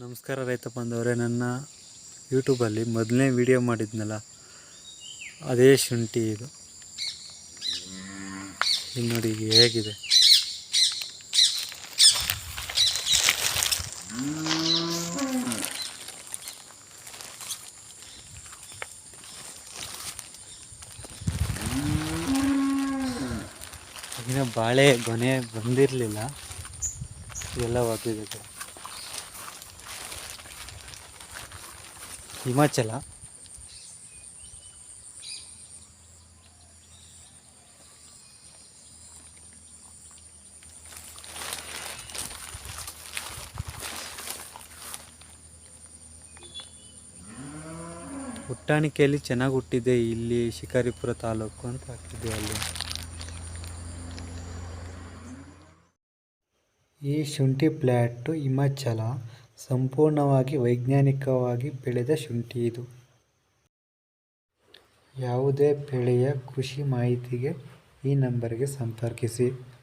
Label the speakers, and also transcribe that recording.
Speaker 1: ನಮಸ್ಕಾರ ರೈತ ಬಂದವರೇ ನನ್ನ ಯೂಟ್ಯೂಬಲ್ಲಿ ಮೊದಲನೇ ವಿಡಿಯೋ ಮಾಡಿದ್ನಲ್ಲ, ಅದೇ ಶುಂಠಿ ಇದು. ಇಲ್ಲಿ ನೋಡಿ ಹೇಗಿದೆ. ಬಾಳೆ ಗೊನೆ ಬಂದಿರಲಿಲ್ಲ, ಎಲ್ಲ ಒದ್ದಿದೆ ಹಿಮಾಚಲ. ಹುಟ್ಟಾಣಿಕೆಯಲ್ಲಿ ಚೆನ್ನಾಗಿ ಹುಟ್ಟಿದೆ ಇಲ್ಲಿ ಶಿಕಾರಿಪುರ ತಾಲೂಕು ಅಂತ ಹಾಕಿದೆ ಅಲ್ಲಿ. ಈ ಶುಂಠಿ ಪ್ಲ್ಯಾಟು ಹಿಮಾಚಲ. ಸಂಪೂರ್ಣವಾಗಿ ವೈಜ್ಞಾನಿಕವಾಗಿ ಬೆಳೆದ ಶುಂಠಿ ಇದು. ಯಾವುದೇ ಬೆಳೆಯ ಕೃಷಿ ಮಾಹಿತಿಗೆ ಈ ನಂಬರಿಗೆ ಸಂಪರ್ಕಿಸಿ.